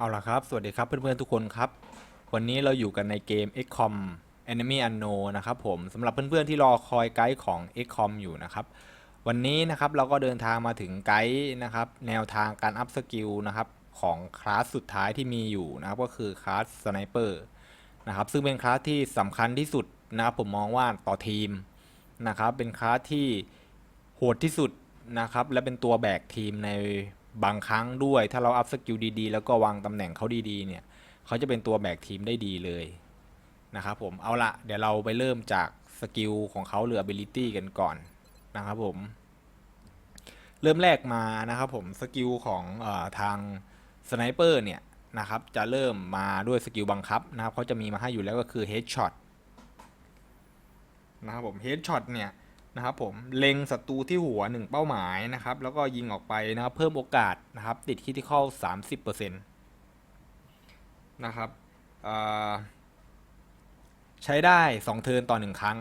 เอาละครับ สวัสดีครับเพื่อนๆทุกคนครับ วันนี้เราอยู่กันในเกม XCOM Enemy Unknown นะครับผมสำหรับเพื่อนๆที่รอคอยไกด์ของ XCOM อยู่นะครับ วันนี้นะครับเราก็เดินทางมาถึงไกด์นะครับแนวทางการอัพสกิลนะครับของคลาสสุดท้ายที่มีอยู่นะครับก็คือคลาสสไนเปอร์นะครับซึ่งเป็นคลาสที่สำคัญที่สุดนะครับผมมองว่าต่อทีมนะครับเป็นคลาสที่โหดที่สุดนะครับและเป็นตัวแบกทีมใน บางครั้งด้วย ถ้าเราอัพสกิลดีๆ แล้วก็วางตำแหน่งเขาดีๆ เนี่ยเขาจะเป็นตัวแบกทีมได้ดีเลยนะครับผมเอาละเดี๋ยวเราไปเริ่มจากสกิลของเขาหรือ ability กันก่อนนะครับผม เริ่มแรกมานะครับผมสกิลของอทางสไนเปอร์เนี่ยนะครับจะเริ่มมาด้วยสกิลบังคับนะครับเขาจะมีมาให้อยู่แล้วก็คือ Headshot นะครับผม Headshot เนี่ย นะครับผมเล็งศัตรูที่หัวหนึ่งเป้าหมายนะครับ แล้วก็ยิงออกไปนะครับ เพิ่มโอกาสนะครับ ติดคิติคอล30%นต์นะครับใช้ได้ 2 เทิร์นต่อ 1 ครั้ง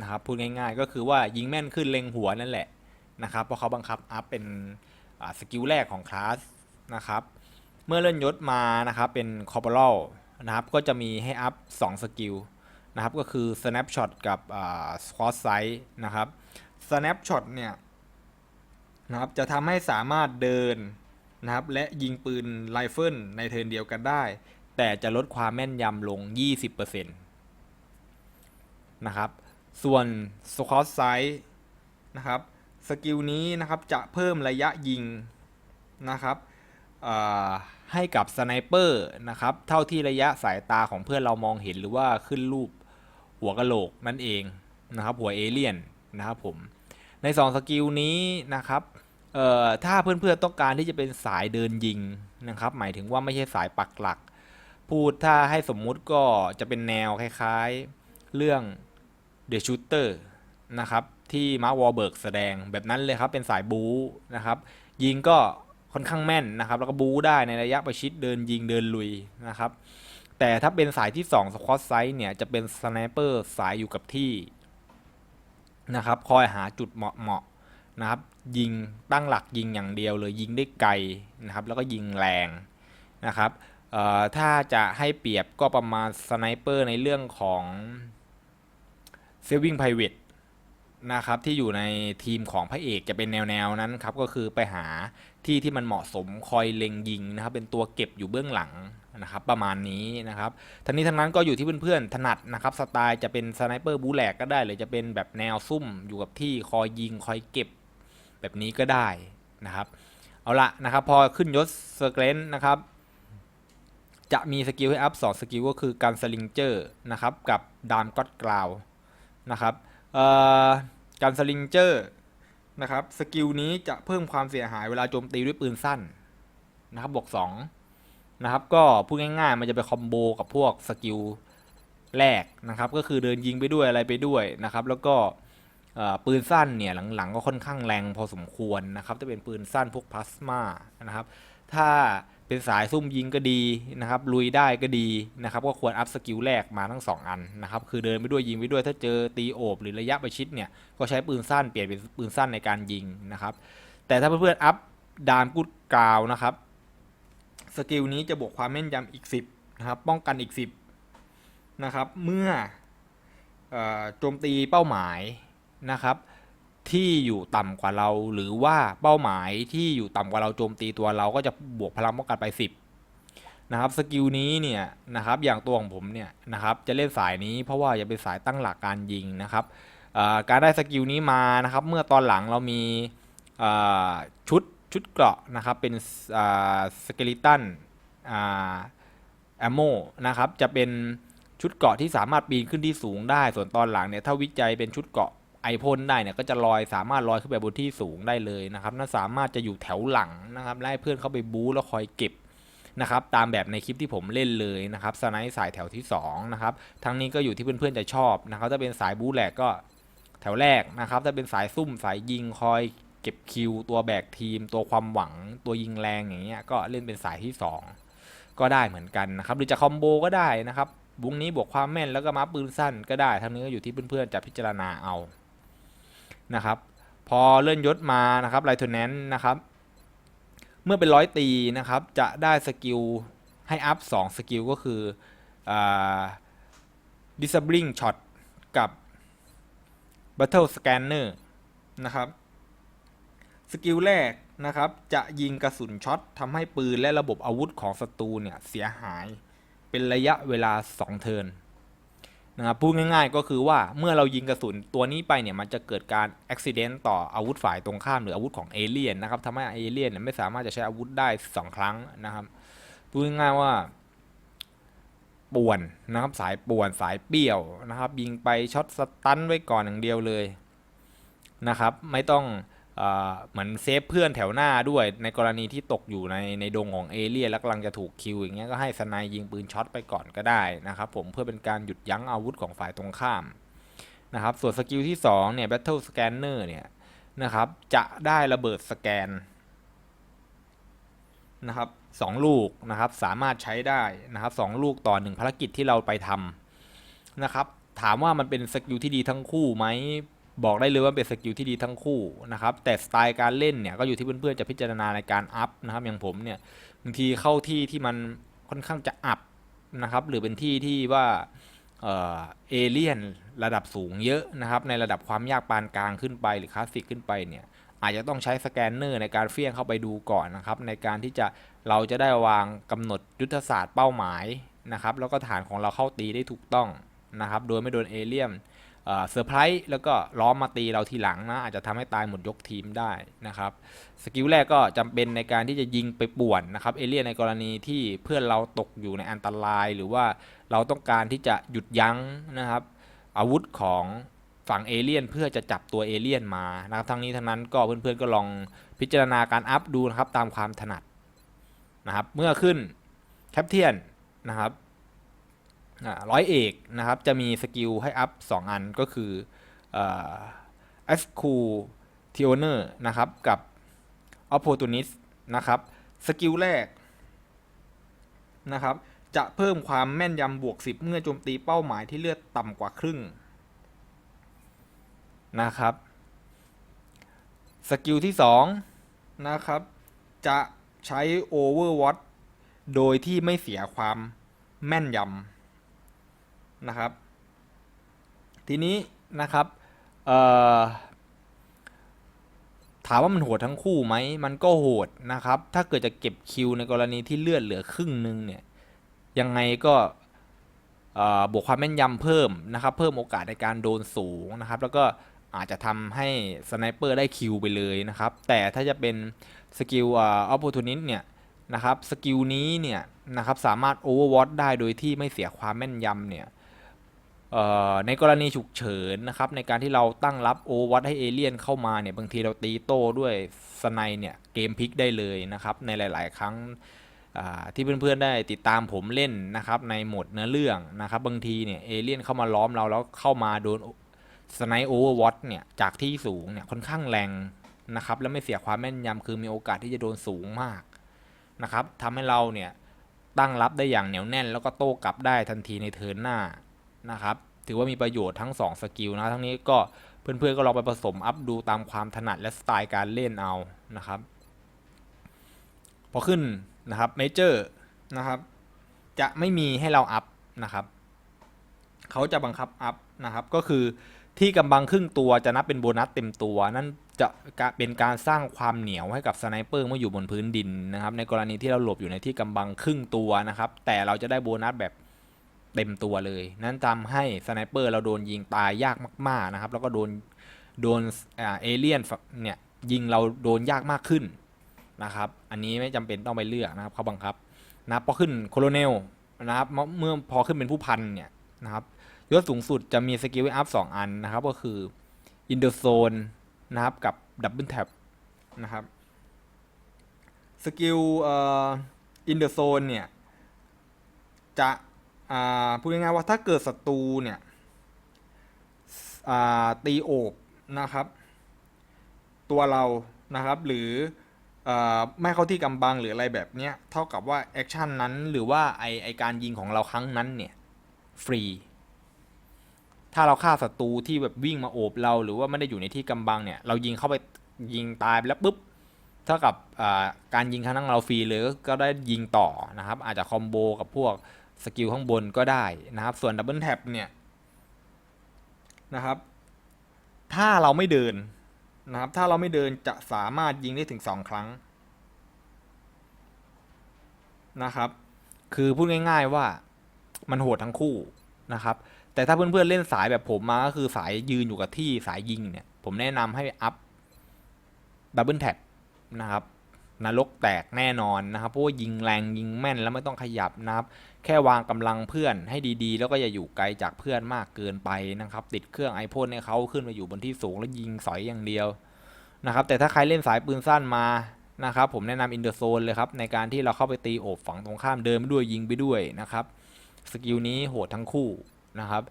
นะครับพูดง่ายๆ ก็คือว่ายิงแม่นขึ้นเล็งหัวนั่นแหละนะครับเพราะเขาบังคับอัพเป็นสกิลแรกของคลาสนะครับเมื่อเลื่อนยศมานะครับเป็น corporal นะครับก็จะมีให้อัพ2สกิล นะครับก็คือ snapshot กับอ่า squad sight นะครับ snapshot เนี่ยนะครับจะทำให้สามารถเดินนะครับและยิงปืนไรเฟิลในเทิร์นเดียวกันได้ แต่จะลดความแม่นยำลง 20%นะครับส่วน squad sight นะครับสกิลนี้นะครับจะเพิ่มระยะยิงนะครับให้กับสไนเปอร์นะครับเท่าที่ระยะสายตาของเพื่อนเรามองเห็นหรือว่าขึ้นรูป หัวกะโหลกนั่นเองนะครับหัวเอเลี่ยนนะครับผมใน 2 สกิลนี้นะครับเอ่อถ้าเพื่อนๆต้องการที่จะเป็นสายเดินยิงนะครับหมายถึงว่าไม่ใช่สายปักหลัก พูดถ้าให้สมมุติก็จะเป็นแนวคล้ายๆเรื่อง The Shooter นะครับที่มาร์วอลเบิร์กแสดงแบบนั้นเลยครับเป็นสายบู๊นะครับยิงก็ค่อนข้างแม่นนะครับแล้วก็บู๊ได้ในระยะประชิดเดินยิงเดินลุยนะครับ แต่ถ้าเป็นสายที่2สควอตไซส์เนี่ยจะเป็นสไนเปอร์สายอยู่กับที่นะครับคอยหาจุดเหมาะๆนะครับ ยิงตั้งหลักยิงอย่างเดียวเลยยิงได้ไกลนะครับ แล้วก็ยิงแรงนะครับถ้าจะให้เปรียบก็ประมาณสไนเปอร์ในเรื่องของเซฟวิ่งไพรเวท นะครับที่อยู่ในทีมของพระเอกจะเป็นแนวๆนั้นครับก็คือไปหาที่ที่มันเหมาะสมคอยเล็งยิงนะครับเป็นตัวเก็บอยู่เบื้องหลังนะครับประมาณนี้นะครับทั้งนี้ทั้งนั้นก็อยู่ที่เพื่อนๆถนัดนะครับสไตล์จะเป็นสไนเปอร์บูแลกก็ได้หรือจะเป็นแบบแนวซุ่มอยู่กับที่คอยยิงคอยเก็บแบบนี้ก็ได้นะครับเอาละนะครับพอขึ้นยศเซอร์เกรนนะครับจะมีสกิลให้อัพ2สกิลก็คือการสลิงเจอร์นะครับกับดามก็อดกราวนะครับ การสลิงเจอร์นะครับสกิลนี้จะเพิ่มความเสียหายเวลาโจมตีด้วยปืนสั้นนะครับบวก2นะครับก็พูดง่ายๆ มันจะไปคอมโบกับพวกสกิลแรกนะครับก็คือเดินยิงไปด้วยอะไรไปด้วยนะครับ แล้วก็ปืนสั้นเนี่ยหลังๆก็ค่อนข้างแรงพอสมควรนะครับจะเป็นปืนสั้นพวกพลาสมานะครับ ถ้า เป็นสายซุ่มยิงก็ดีนะครับลุยได้ก็ดีนะครับก็ควรอัพสกิลแรกมาทั้ง 2 อันนะครับคือเดินไปด้วยยิงไปด้วยถ้าเจอตีโอบหรือระยะประชิดเนี่ยก็ใช้ปืนสั้นเปลี่ยนเป็นปืนสั้นในการยิงนะครับแต่ถ้าเพื่อนๆอัพดามกุดกาวนะครับสกิลนี้จะบวกความแม่นยำอีก 10นะครับป้องกันอีก 10นะครับเมื่อโจมตีเป้าหมายนะครับ ที่อยู่ต่ำกว่าเรา หรือว่าเป้าหมายที่อยู่ต่ำกว่าเราโจมตีตัวเราก็จะบวกพลังป้องกันไป 10 นะครับสกิลนี้เนี่ยนะครับอย่างตัวของผมเนี่ยนะครับจะเล่นสายนี้เพราะว่าจะเป็นสายตั้งหลักการยิงนะครับการได้สกิลนี้มานะครับเมื่อตอนหลังเรามีชุดชุดเกราะนะครับเป็นสเกลิตันแอมโมนะครับจะเป็นชุดเกราะที่สามารถปีนขึ้นที่สูงได้ ส่วนตอนหลังเนี่ยถ้าวิจัยเป็นชุดเกราะ ไอพ่นได้เนี่ยก็จะลอยสามารถลอยขึ้นไปบนที่สูงได้เลยนะครับน่าสามารถจะอยู่แถวหลังนะครับและให้เพื่อนเข้าไปบู๊แล้วคอยเก็บนะครับตามแบบในคลิปที่ผมเล่นเลยนะครับสไนด์สายแถวที่2นะครับทั้งนี้ก็อยู่ที่เพื่อนๆจะชอบนะครับถ้าเป็นสายบู๊แหลกก็แถวแรกนะครับถ้าเป็นสายซุ่มสายยิงคอยเก็บคิว ตัวแบกทีม ตัวความหวัง ตัวยิงแรงอย่างเงี้ยก็เล่นเป็นสายที่ 2 ก็ได้เหมือนกันนะครับหรือจะคอมโบก็ได้นะครับวงนี้บวกความแม่นแล้วก็มาปืนสั้นก็ได้ทั้งนี้ก็อยู่ที่เพื่อนๆจะพิจารณาเอา นะครับ พอเลื่อนยศมานะครับไลท์เทนแนนนะครับ เมื่อเป็นร้อยตีนะครับ จะได้สกิลให้อัพ2สกิลก็คืออ disabling shot กับ battle scanner นะครับ สกิลแรกนะครับจะยิงกระสุนช็อตทำให้ปืนและระบบอาวุธของศัตรูเนี่ยเสียหายเป็นระยะเวลา 2 เทิร์น นะครับพูดง่ายๆก็คือว่าเมื่อเรายิงกระสุนตัวนี้ไปเนี่ยมันจะเกิดการอุบิเหตุต่ออาวุธฝ่ายตรงข้ามหรืออาวุธของเอเลี่ยนนะครับทำให้เอเลี่ยนไม่สามารถจะใช้อาวุธได้ 2 ครั้งนะครับพูดง่ายๆว่าป่วนนะครับสายป่วนสายเปี่ยวนะครับ ยิงไปช็อตสตันไว้ก่อนอย่างเดียวเลยนะครับ ไม่ต้อง เหมือนเซฟเพื่อนแถวหน้าด้วย ในกรณีที่ตกอยู่ในในดงของเอเลี่ยนแล้วกำลังจะถูกคิวอย่างเงี้ยก็ให้สไนยิงปืนช็อตไปก่อนก็ได้นะครับผมเพื่อเป็นการหยุดยั้งอาวุธของฝ่ายตรงข้ามนะครับส่วนสกิลที่2เนี่ย Battle Scanner เนี่ยนะครับจะได้ระเบิดสแกนนะครับสองลูกนะครับสามารถใช้ได้นะครับสองลูกต่อหนึ่งภารกิจที่เราไปทำนะครับถามว่ามันเป็นสกิลที่ดีทั้งคู่ไหม บอกได้เลยว่าเป็นสกิลที่ดีทั้งคู่นะครับแต่สไตล์การเล่นเนี่ยก็อยู่ที่เพื่อนๆจะพิจารณาในการอัพนะครับอย่างผมเนี่ยบางทีเข้าที่ที่มันค่อนข้างจะอัพนะครับหรือเป็นที่ที่ว่าเอเลี่ยนระดับสูงเยอะนะครับในระดับความยากปานกลางขึ้นไปหรือคลาสสิกขึ้นไปเนี่ยอาจจะต้องใช้สแกนเนอร์ในการเฟี้ยงเข้าไปดูก่อนนะครับในการที่จะเราจะได้วางกำหนดยุทธศาสตร์เป้าหมายนะครับแล้วก็ฐานของเราเข้าตีได้ถูกต้องนะครับโดยไม่โดนเอเลี่ยน เซอร์ไพรส์แล้วก็ล้อมมาตีเราทีหลังนะอาจจะทำให้ตายหมดยกทีมได้นะครับสกิลแรกก็จำเป็นในการที่จะยิงไปป่วนนะครับเอเลี่ยนในกรณีที่เพื่อนเราตกอยู่ในอันตราย หรือว่าเราต้องการที่จะหยุดยั้งนะครับ อาวุธของฝั่งเอเลี่ยนเพื่อจะจับตัวเอเลี่ยนมานะครับทั้งนี้ทั้งนั้นก็เพื่อนๆก็ลองพิจารณาการอัพดูนะครับตามความถนัดนะครับเมื่อขึ้นแคปเทียนนะครับ ร้อยเอกนะครับจะมีสกิลให้อัพ 2 อันก็คือเอฟคูทีโอเนอร์นะครับกับ Opportunist นะครับสกิลแรกนะครับจะเพิ่มความแม่นยำบวก 10 เมื่อโจมตีเป้าหมายที่เลือดต่ำกว่าครึ่งนะครับสกิลที่2นะครับจะใช้ Overwatch โดยที่ไม่เสียความแม่นยำ นะครับ ทีนี้นะครับถามว่ามันโหดทั้งคู่ไหม มันก็โหดนะครับ ถ้าเกิดจะเก็บคิวในกรณีที่เลือดเหลือครึ่งหนึ่งเนี่ย ยังไงก็บวกความแม่นยำเพิ่มนะครับ เพิ่มโอกาสในการโดนสูงนะครับ แล้วก็อาจจะทำให้สไนเปอร์ได้คิวไปเลยนะครับ แต่ถ้าจะเป็นสกิลอ่าออปโ t นิสเนี่ยนะครับ สกิลนี้เนี่ยนะครับสามารถโอเวอร์วอตได้โดยที่ไม่เสียความแม่นยำเนี่ย ในกรณีฉุกเฉินนะครับในการที่เราตั้งรับโอเวอร์วอตให้เอเลี่ยนเข้ามาเนี่ยบางทีเราตีโต้ด้วยสไนเนี่ยเกมพลิกได้เลยนะครับในหลาย ๆ ครั้งที่เพื่อนๆได้ติดตามผมเล่นนะครับในหมดเนื้อเรื่องนะครับบางทีเนี่ยเอเลี่ยนเข้ามาล้อมเราแล้วเข้ามาโดนสไนโอเวอร์วอตเนี่ยจากที่สูงเนี่ยค่อนข้างแรงนะครับแล้วไม่เสียความแม่นยำคือมีโอกาสที่จะโดนสูงมากนะครับทำให้เราเนี่ยตั้งรับได้อย่างเหนียวแน่น แล้วก็โต้กลับได้ทันทีในเทิร์นหน้านะครับ ถือว่ามีประโยชน์ทั้ง 2 สกิลนะ ทั้งนี้ก็เพื่อนๆก็ลองไปผสมอัพดูตามความถนัดและสไตล์การเล่นเอานะครับ พอขึ้นนะครับเมเจอร์นะครับ จะไม่มีให้เราอัพนะครับเขาจะบังคับอัพนะครับ ก็คือที่กำบังครึ่งตัวจะนับเป็นโบนัสเต็มตัว นั่นจะเป็นการสร้างความเหนียวให้กับสไนเปอร์เมื่ออยู่บนพื้นดินนะครับ ในกรณีที่เราหลบอยู่ในที่กำบังครึ่งตัวนะครับ แต่เราจะได้โบนัสแบบ เต็มตัวเลย นั่นทำให้สไนเปอร์เราโดนยิงตายยากมาก ๆนะครับ แล้วก็โดนโดนเอเลี่ยนเนี่ยยิงเราโดนยากมากขึ้นนะครับ อันนี้ไม่จำเป็นต้องไปเลือกนะครับเขาบังคับนะพอขึ้นโคโลเนลนะครับเมื่อพอขึ้นเป็นผู้พันเนี่ยนะครับยศสูงสุดจะมีสกิลอัพสองอันนะครับ ก็คืออินเดอร์โซนนะครับกับดับเบิลแท็บนะครับสกิลอินเดอร์โซนเนี่ยจะ พูดง่ายๆว่าถ้าเกิดศัตรูเนี่ยตีโอบนะครับ ตัวเรานะครับ หรือไม่เข้าที่กำบังหรืออะไรแบบเนี้ยเท่ากับว่าแอคชั่นนั้นหรือว่าไอไอการยิงของเราครั้งนั้นเนี่ยฟรี ถ้าเราฆ่าศัตรูที่แบบวิ่งมาโอบเรา หรือว่าไม่ได้อยู่ในที่กำบังเนี่ยเรายิงเข้าไปยิงตายไปแล้วปุ๊บเท่ากับการยิงครั้งนั้นเราฟรีเลยก็ได้ยิงต่อนะครับ อาจจะคอมโบกับพวก สกิลข้างบนก็ได้นะครับ ส่วนดับเบิลแท็บเนี่ยนะครับ ถ้าเราไม่เดินนะครับ ถ้าเราไม่เดินจะสามารถยิงได้ถึงสองครั้งนะครับ คือพูดง่าย ๆว่ามันโหดทั้งคู่นะครับ แต่ถ้าเพื่อนๆเล่นสายแบบผมมาก็คือสายยืนอยู่กับที่สายยิงเนี่ย ผมแนะนำให้อัพดับเบิลแท็บนะครับ นรกแตกแน่นอนนะครับเพราะว่ายิงแรงยิงแม่นแล้วไม่ต้องขยับนะครับ แค่วางกำลังเพื่อนให้ดีๆ แล้วก็อย่าอยู่ไกลจากเพื่อนมากเกินไปนะครับ ติดเครื่องไอพ่นให้เขาขึ้นมาอยู่บนที่สูงแล้วยิงสอยอย่างเดียวนะครับ แต่ถ้าใครเล่นสายปืนสั้นมานะครับ ผมแนะนำอินเดอร์โซนเลยครับในการที่เราเข้าไปตีโอบฝั่งตรงข้ามเดินไปด้วยยิงไปด้วยนะครับสกิลนี้โหดทั้งคู่ นะครับ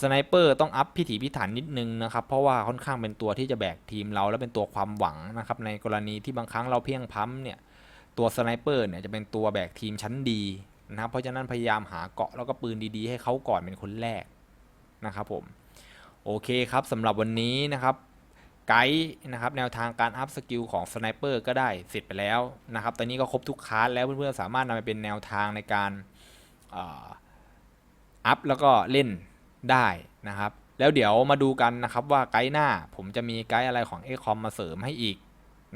สไนเปอร์ต้องอัพพิถีพิถันนิดนึงนะครับ เพราะว่าค่อนข้างเป็นตัวที่จะแบกทีมเราและเป็นตัวความหวังนะครับในกรณีที่บางครั้งเราเพียงพั้มเนี่ยตัวสไนเปอร์เนี่ยจะเป็นตัวแบกทีมชั้นดีนะครับเพราะฉะนั้นพยายามหาเกาะแล้วก็ปืนดีๆ ให้เขาก่อนเป็นคนแรกนะครับผมโอเคครับสำหรับวันนี้นะครับไกด์นะครับแนวทางการอัพสกิลของสไนเปอร์ก็ได้เสร็จไปแล้วนะครับตอนนี้ก็ครบทุกคลาสแล้วเพื่อนๆสามารถนำไปเป็นแนวทางในการ อัพแล้วก็เล่นได้นะครับ แล้วเดี๋ยวมาดูกันนะครับว่าไกด์หน้าผมจะมีไกด์อะไรของ a อคอมมาเสริมให้อีก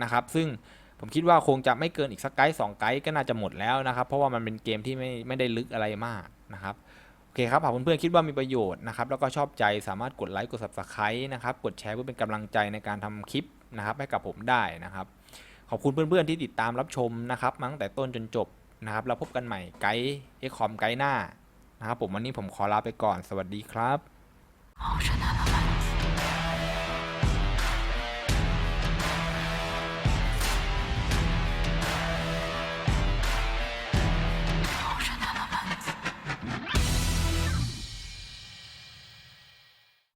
นะครับ ซึ่งผมคิดว่าคงจะไม่เกินอีกสักไกด์สองไกด์ก็น่าจะหมดแล้วนะครับ เพราะว่ามันเป็นเกมที่ไม่ไม่ได้ลึกอะไรมากนะครับโอเคครับหากเพื่อนๆคิดว่ามีประโยชน์นะครับแล้วก็ชอบใจสามารถกดไลค์กด subscribe นะครับกดแชร์เพื่อเป็นกำลังใจในการทำคลิปนะครับให้กับผมได้นะครับ ขอบคุณเพื่อนๆที่ติดตามรับชมนะครับมาตั้งแต่ต้นจนจบนะครับแล้วพบกันใหม่ไกด์เอ็กคอมไกด์หน้า นะครับผมวันนี้ผมขอลาไปก่อนสวัสดีครับ